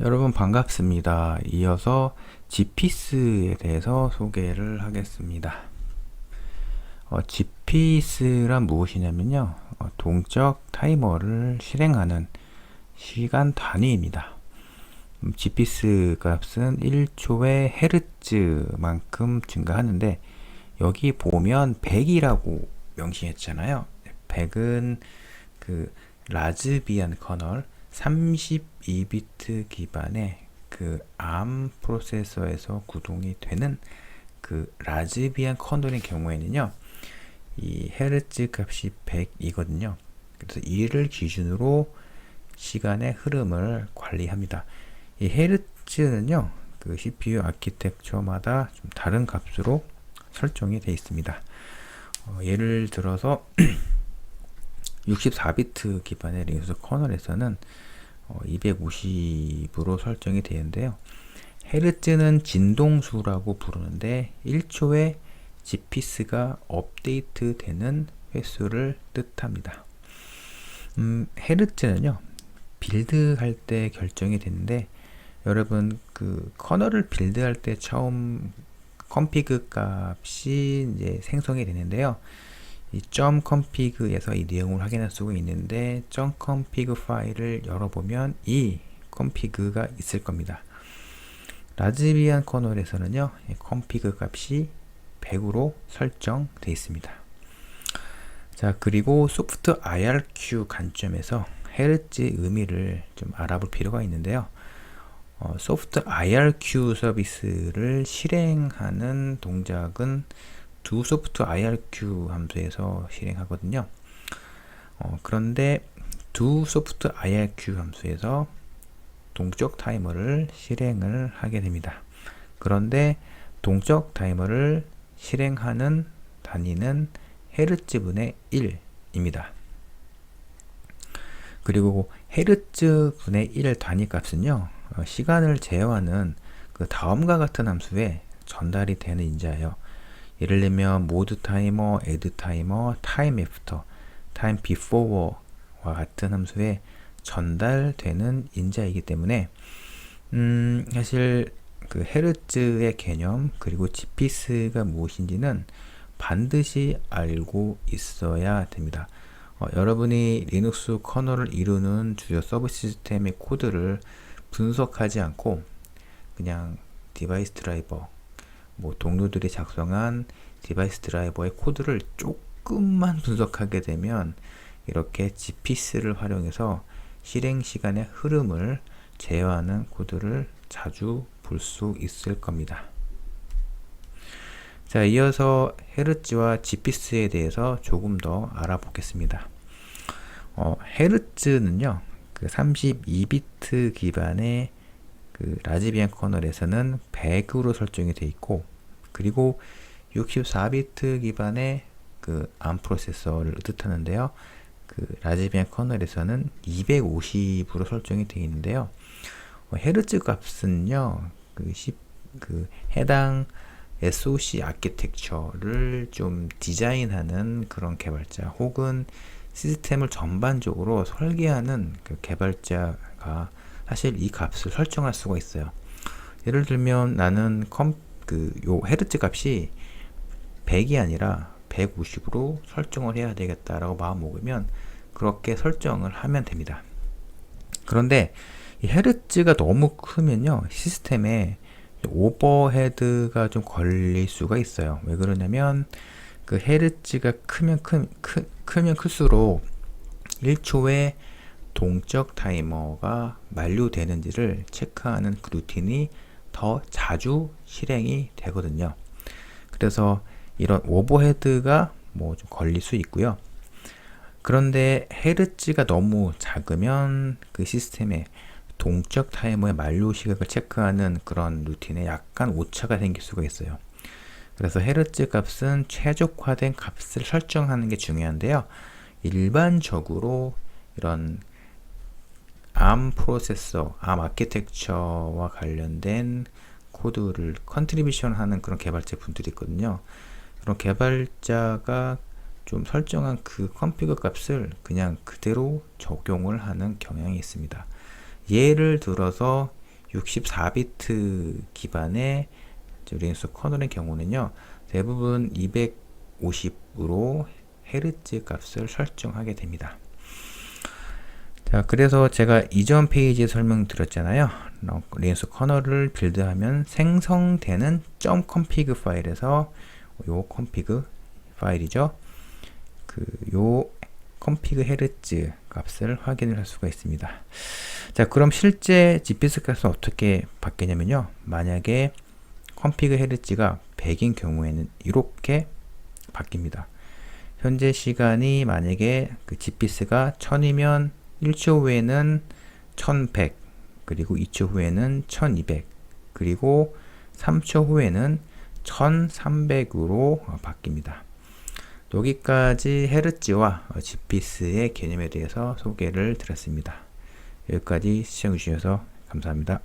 여러분 반갑습니다. 이어서 GPS에 대해서 소개를 하겠습니다. 어, GPS란 무엇이냐면요. 어, 동적 타이머를 실행하는 시간 단위입니다. 음, GPS 값은 1초에 헤르츠만큼 증가하는데 여기 보면 100이라고 명시했잖아요. 100은 그 라즈비안 커널 32비트 기반의 그 ARM 프로세서에서 구동이 되는 그 라즈비안 커널의 경우에는요, 이 헤르츠 값이 100이거든요. 그래서 이를 기준으로 시간의 흐름을 관리합니다. 이 헤르츠는요, 그 CPU 아키텍처마다 좀 다른 값으로 설정이 되어 있습니다. 어, 예를 들어서 64비트 기반의 리눅스 커널에서는 어, 250으로 설정이 되는데요. 헤르츠는 진동수라고 부르는데 1초에 GPS가 업데이트 되는 횟수를 뜻합니다. 음, 헤르츠는요, 빌드 할 때 결정이 되는데, 여러분, 그, 커널을 빌드 할 때 처음 컴피그 값이 이제 생성이 되는데요. 이 .config에서 이 내용을 확인할 수가 있는데 .config 파일을 열어보면 이 config가 있을 겁니다. 라즈비안 커널에서는요, config 값이 100으로 설정되어 있습니다. 자, 그리고 소프트 IRQ 관점에서 헤르츠 의미를 좀 알아볼 필요가 있는데요. 어, 소프트 IRQ 서비스를 실행하는 동작은 두 소프트 IRQ 함수에서 실행하거든요. 어, 그런데 두 소프트 IRQ 함수에서 동적 타이머를 실행을 하게 됩니다. 그런데 동적 타이머를 실행하는 단위는 헤르츠분의 1입니다. 그리고 헤르츠분의 1 단위 값은요, 어, 시간을 제어하는 그 다음과 같은 함수에 전달이 되는 인자예요. 예를 들면 모드 타이머, 애드 타이머, 타임 애프터, 타임 비포워와 같은 함수에 전달되는 인자이기 때문에 음, 사실 그 헤르츠의 개념 그리고 GPS가 무엇인지는 반드시 알고 있어야 됩니다. 어, 여러분이 리눅스 커널을 이루는 주요 서브 시스템의 코드를 분석하지 않고 그냥 디바이스 드라이버 뭐 동료들이 작성한 디바이스 드라이버의 코드를 조금만 분석하게 되면 이렇게 GPS를 활용해서 실행 시간의 흐름을 제어하는 코드를 자주 볼 수 있을 겁니다. 자, 이어서 헤르츠와 GPS에 대해서 조금 더 알아보겠습니다. 어, 헤르츠는요, 그 32비트 기반의 그 라즈비안 커널에서는 100으로 설정이 되어 있고 그리고 64비트 기반의 그 ARM 프로세서를 뜻하는데요. 그 라즈비안 커널에서는 250으로 설정이 되어 있는데요. 어, 헤르츠 값은요. 그, 10, 그 해당 SOC 아키텍처를 좀 디자인하는 그런 개발자 혹은 시스템을 전반적으로 설계하는 그 개발자가 사실 이 값을 설정할 수가 있어요. 예를 들면 나는 컴, 그, 요 헤르츠 값이 100이 아니라 150으로 설정을 해야 되겠다라고 마음 먹으면 그렇게 설정을 하면 됩니다. 그런데 이 헤르츠가 너무 크면요, 시스템에 오버헤드가 좀 걸릴 수가 있어요. 왜 그러냐면 그 헤르츠가 크면 크, 크, 크면 클수록 1초에 동적 타이머가 만료되는지를 체크하는 그 루틴이 더 자주 실행이 되거든요. 그래서 이런 오버헤드가 뭐 좀 걸릴 수 있고요. 그런데 헤르츠가 너무 작으면 그 시스템에 동적 타이머의 만료 시각을 체크하는 그런 루틴에 약간 오차가 생길 수가 있어요. 그래서 헤르츠 값은 최적화된 값을 설정하는 게 중요한데요. 일반적으로 이런 ARM 프로세서, ARM 아키텍처와 관련된 코드를 컨트리뷰션 하는 그런 개발자 분들이 있거든요. 그런 개발자가 좀 설정한 그 컴피그 값을 그냥 그대로 적용을 하는 경향이 있습니다. 예를 들어서 64비트 기반의 저 리눅스 커널의 경우는요, 대부분 250으로 헤르츠 값을 설정하게 됩니다. 자, 그래서 제가 이전 페이지에 설명드렸잖아요. 어, 리눅스 커널을 빌드하면 생성되는 .config 파일에서 요 config 파일이죠. 그 요 config 헤르츠 값을 확인을 할 수가 있습니다. 자, 그럼 실제 GPS 값은 어떻게 바뀌냐면요. 만약에 config 헤르츠가 100인 경우에는 이렇게 바뀝니다. 현재 시간이 만약에 그 GPS가 1000이면 1초 후에는 1100, 그리고 2초 후에는 1200, 그리고 3초 후에는 1300으로 바뀝니다. 여기까지 헤르츠와 GPS의 개념에 대해서 소개를 드렸습니다. 여기까지 시청해 주셔서 감사합니다.